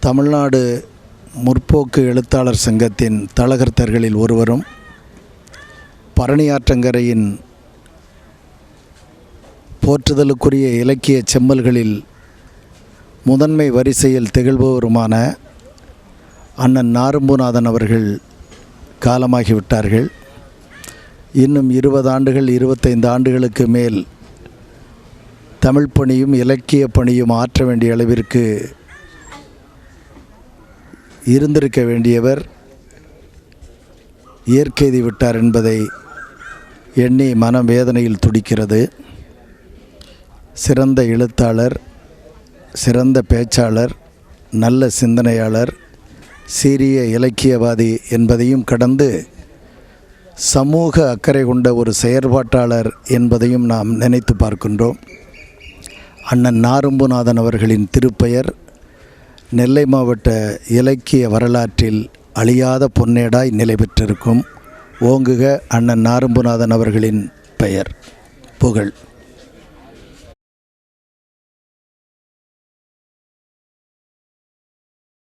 தமிழ்நாடு முற்போக்கு எழுத்தாளர் சங்கத்தின் தலகர்த்தர்களில் ஒருவரும் பரணியாற்றங்கரையின் போற்றுதலுக்குரிய இலக்கிய செம்மல்களில் முதன்மை வரிசையில் திகழ்பவருமான அண்ணன் நாரும்புநாதன் அவர்கள் காலமாகிவிட்டார்கள். இன்னும் இருபது ஆண்டுகள் இருபத்தைந்து ஆண்டுகளுக்கு மேல் தமிழ் பணியும் இலக்கிய பணியும் ஆற்ற வேண்டிய அளவிற்கு இருந்திருக்க வேண்டியவர் இயற்கைதி விட்டார் என்பதை எண்ணி மனம் வேதனையில் துடிக்கிறது. சிறந்த எழுத்தாளர் சிறந்த பேச்சாளர் நல்ல சிந்தனையாளர் சீரிய இலக்கியவாதி என்பதையும் கடந்து சமூக அக்கறை கொண்ட ஒரு செயற்பாட்டாளர் என்பதையும் நாம் நினைத்து பார்க்கின்றோம். அண்ணன் நாரும்புநாதன் அவர்களின் திருப்பெயர் நெல்லை மாவட்ட இலக்கிய வரலாற்றில் அழியாத பொன்னேடாய் நிலை பெற்றிருக்கும் ஓங்குக அண்ணன் நாரும்புநாதன் அவர்களின் பெயர். புகழ்.